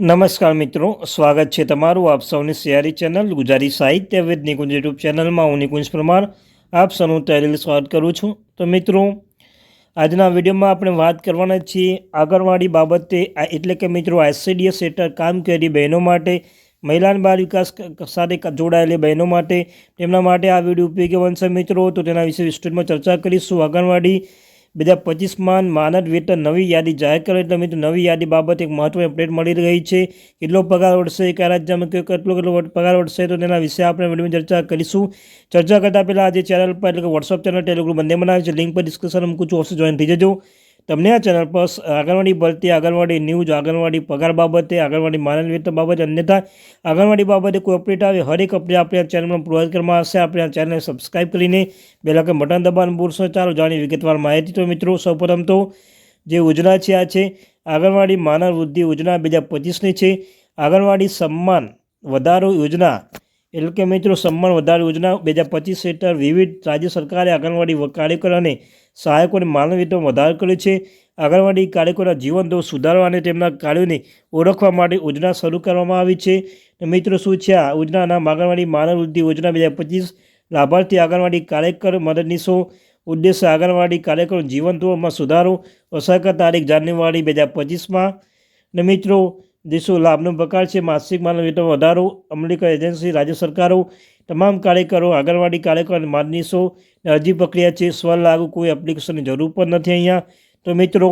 નમસ્કાર મિત્રો, સ્વાગત છે તમારું આપ સૌની સિયારી ચેનલ ગુજરાતી સાહિત્ય વિદ નિકુંજ યુટ્યુબ ચેનલમાં હું નિકુંજ પરમાર આપ સૌનું તહેરીલ સ્વાગત કરું છું. તો મિત્રો, આજના વિડીયોમાં આપણે વાત કરવાના છીએ આંગણવાડી બાબતે એટલે કે મિત્રો આઈસીડીએસ હેઠળ કામ કરી બહેનો માટે, મહિલા બાળ વિકાસ સાથે જોડાયેલી બહેનો માટે. તેમના માટે આ વીડિયો ઉપયોગી બનશે મિત્રો. તો તેના વિશે વિસ્તૃતમાં ચર્ચા કરીશું. આંગણવાડી બે હજાર પચીસમાં માનદ વેતન નવી યાદી જાહેર કરે એટલે મિત્રો નવી યાદી બાબતે એક મહત્વની અપડેટ મળી રહી છે. કેટલો પગાર વધશે કયા રાજ્યમાં કયો કેટલો કેટલો પગાર વધશે તો તેના વિશે આપણે વિડીયોમાં ચર્ચા કરીશું. ચર્ચા કરતાં પહેલાં આજે ચેનલ પર એટલે કે વોટ્સઅપ ચેનલ ટેલિગ્રુપ બંને બનાવે છે. લિંક પર ડિસ્કશન મૂકું છું. ઓફિસ જોઈન થઈ જજો. તમને આ ચેનલ પર આંગણવાડી ભરતી, આંગણવાડી ન્યૂઝ, આંગણવાડી પગાર બાબતે, આંગણવાડી માનદ વેતન બાબતે અન્યથા આંગણવાડી બાબતે કોઈ અપડેટ આવે, હરેક અપડેટ આપણે આ ચેનલમાં પ્રોવાઈડ કરવામાં આવશે આપણે આ ચેનલને સબસ્ક્રાઇબ કરીને બેલાકે બટન દબાણ ભૂલશો ચાલો જાણી વિગતવાર માહિતી. તો મિત્રો, સૌપ્રથમ તો જે યોજના છે આ છે, આંગણવાડી માનવ વૃદ્ધિ યોજના બે હજાર પચીસની છે. આંગણવાડી સન્માન વધારો યોજના એટલે કે મિત્રો, સન્માન વધારે યોજના બે હજાર પચીસ હેઠળ વિવિધ રાજ્ય સરકારે આંગણવાડી કાર્યકરો અને સહાયકોને માનવ વધારો કર્યો છે. આંગણવાડી કાર્યકરોના જીવન દોર સુધારવા અને તેમના કાર્યોને ઓળખવા માટે યોજના શરૂ કરવામાં આવી છે. મિત્રો, શું છે આ યોજનાના આંગણવાડી માનવ વૃદ્ધિ યોજના બે હજાર પચીસ? લાભાર્થી આંગણવાડી કાર્યકર મદદનીશો ઉદ્દેશ્ય આંગણવાડી કાર્યકરો જીવન ધોરણમાં સુધારો. અસરકાર તારીખ જાન્યુઆરી બે હજાર પચીસમાં. ને મિત્રો દેશો લાભનો પ્રકાર છે. માસિક માનવ વેતન વધારો અમલીક એજન્સી, રાજ્ય સરકારો, તમામ કાર્યકરો, આંગણવાડી કાર્યકરો અને માનનીશો અરજી પ્રક્રિયા છે. સ્વ લાગુ કોઈ એપ્લિકેશનની જરૂર પણ નથી અહીંયા. તો મિત્રો,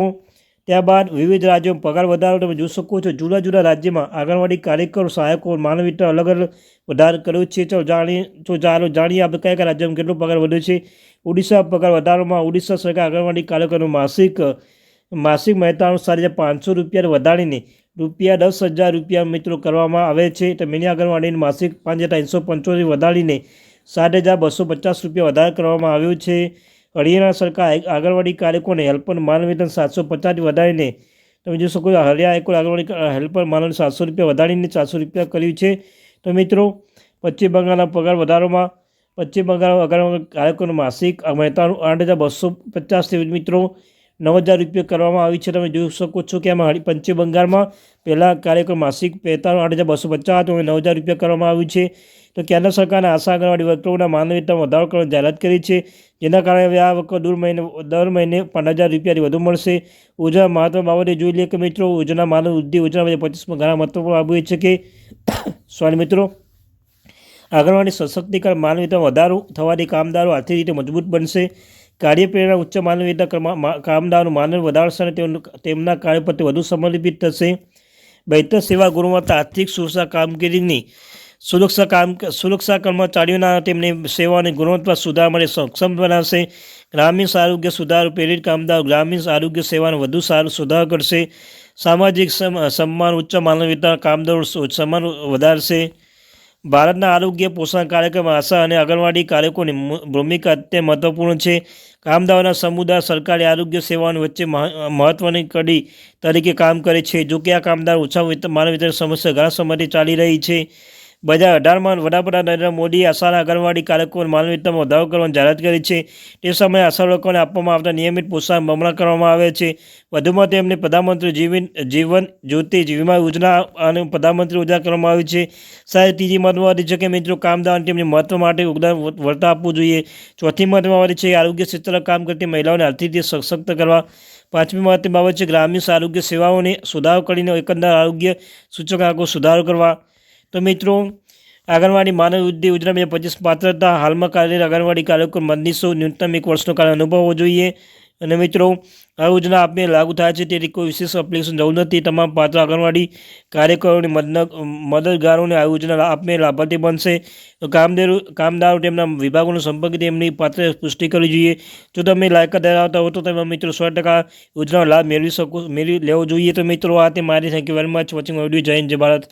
ત્યારબાદ વિવિધ રાજ્યોમાં પગાર વધારો તમે જોઈ શકો છો. જુદા જુદા રાજ્યમાં આંગણવાડી કાર્યકરો, સહાયકો, માનવ વેતન અલગ અલગ વધારો કર્યો છે. ચાલો જાણીએ તો ચાલો જાણીએ આપણે કયા કયા રાજ્યમાં કેટલો પગાર વધ્યો છે. ઓડિશા પગાર વધારોમાં ઓડિશા સરકાર આંગણવાડી કાર્યકરોનું માસિક માસિક મહેતા અનુસાર જે પાંચસો રૂપિયા વધારીને રૂપિયા દસ હજાર રૂપિયા મિત્રો કરવામાં આવે છે, તો મિની આંગણવાડીને માસિક પાંચ હજાર ત્રણસો પંચોતેર વધારીને સાત હજાર બસો પચાસ રૂપિયા વધારે કરવામાં આવ્યો છે. હરિયાણા સરકાર આંગણવાડી કાર્યકોને હેલ્પર માનવેતન સાતસો પચાસ વધારીને તમે જોઈ શકો હરિયાણા આંગણવાડી હેલ્પર માનવ સાતસો રૂપિયા વધારીને ચારસો રૂપિયા કર્યું છે. તો મિત્રો, પશ્ચિમ બંગાળના પગાર વધારોમાં, પશ્ચિમ બંગાળ આંગણવાડી કાર્યકરોનું માસિક મહેતાનું આઠ હજાર બસો પચાસથી મિત્રો. નવ હજાર રૂપિયા કરવામાં આવી છે. તમે જોઈ શકો છો કે આમાં પશ્ચિમ બંગાળમાં પહેલાં કાર્યક્રમ માસિક પહેતાનું આઠ હજાર બસો પચાસ હતું. નવ હજાર રૂપિયા કરવામાં આવ્યું છે. તો કેન્દ્ર સરકારના આશા આંગણવાડી વર્કરોના માનવ વધારો કરવાની જાહેરાત કરી છે. જેના કારણે હવે આ વખત દર મહિને દર મહિને પાંચ હજાર રૂપિયાથી વધુ મળશે. યોજના મહત્વ બાબતે જોઈ લઈએ કે મિત્રો યોજના માનવ વૃદ્ધિ યોજના બે પચીસમાં ઘણા મહત્વપૂર્ણ આવ્યું છે કે સોરી મિત્રો, આંગણવાડી સશક્તિકરણ માનવ વધારો થવાથી કામદારો આર્થિક રીતે મજબૂત બનશે. કાર્યપ્રેરણા ઉચ્ચ માનવીયતા વેતન કર્મા- મા- કામદારો માનવ વધારશે અને તેમના કાર્ય પ્રત્યે વધુ સમર્પિત થશે. બહેતર સેવા ગુણવત્તા, આર્થિક સુરક્ષા કામગીરીની સુરક્ષા કામ સુરક્ષા કર્મચારીઓના તેમની સેવાની ગુણવત્તા સુધારવા માટે સક્ષમ બનાવશે. ગ્રામીણ આરોગ્ય સુધારો, પ્રેરિત કામદારો ગ્રામીણ આરોગ્ય સેવાનો વધુ સારું સુધાર કરશે. સામાજિક સમ- સન્માન, ઉચ્ચ માનવીયતા કામદારો સન્માન વધારશે. ભારતના આરોગ્ય પોષણ કાર્યક્રમ આશા અને આંગણવાડી કાર્યકોની ભૂમિકા અત્યંત મહત્વપૂર્ણ છે. કામદારોના સમુદાય, સરકારી આરોગ્ય સેવાઓની વચ્ચે મહ- મહત્વની કડી તરીકે કામ કરે છે. જો કે આ કામદાર ઓછા માનવ વિતરણ સમસ્યા ઘણા સમયથી ચાલી રહી છે. બે હજાર અઢારમાં વડાપ્રધાન નરેન્દ્ર મોદીએ આશાના આંગણવાડી કાર્યક્રમો માનવ વધારો કરવાની જાહેરાત કરી છે. તે સમયે આશા લોકોને આપવામાં આવતા નિયમિત પ્રોત્સાહન બમણા કરવામાં આવે છે. વધુમાં તેમને પ્રધાનમંત્રી જીવન જીવન જ્યોતિ વીમા યોજના અને પ્રધાનમંત્રી યોજના કરવામાં આવી છે. સાહેબ, ત્રીજી મહત્વવાદી છે કે મિત્રો, કામદાર તેમની મહત્વ માટે યોગદાન વળતા આપવું જોઈએ. ચોથી મહત્વવાદી છે આરોગ્ય ક્ષેત્રે કામ કરતી મહિલાઓને આર્થિક રીતે સશક્ત કરવા. પાંચમી મહત્વની બાબત છે ગ્રામીણ આરોગ્ય સેવાઓને સુધારો કરીને એકંદર આરોગ્ય સૂચકાંકો સુધારો કરવા. તો મિત્રો, આંગણવાડી માનવ વૃદ્ધિ યોજના બે પચીસ પાત્રતા હાલમાં કાર્યરત આંગણવાડી કાર્યક્રમ મદનીશો ન્યૂનતમ એક વર્ષનો કાળ અનુભવ હોવો જોઈએ. અને મિત્રો, આ યોજના આપને લાગુ થાય છે તેથી કોઈ વિશેષ એપ્લિકેશન જરૂર નથી. તમામ પાત્ર આંગણવાડી કાર્યકરોની મદદ મદદગારોને આ યોજના આપને લાભાર્થી બનશે. તો કામદારો કામદારો તેમના વિભાગોનો સંપર્ક તેમની પાત્ર પુષ્ટિ કરવી જોઈએ. જો તમે લાયકાત ધરાવતા હો તો તમે મિત્રો સો ટકા યોજનાનો લાભ મેળવી શકો, મેળવી લેવો જોઈએ. તો મિત્રો, આ તે મારી. Thank you very much watching video જય હિન્દ, જય ભારત.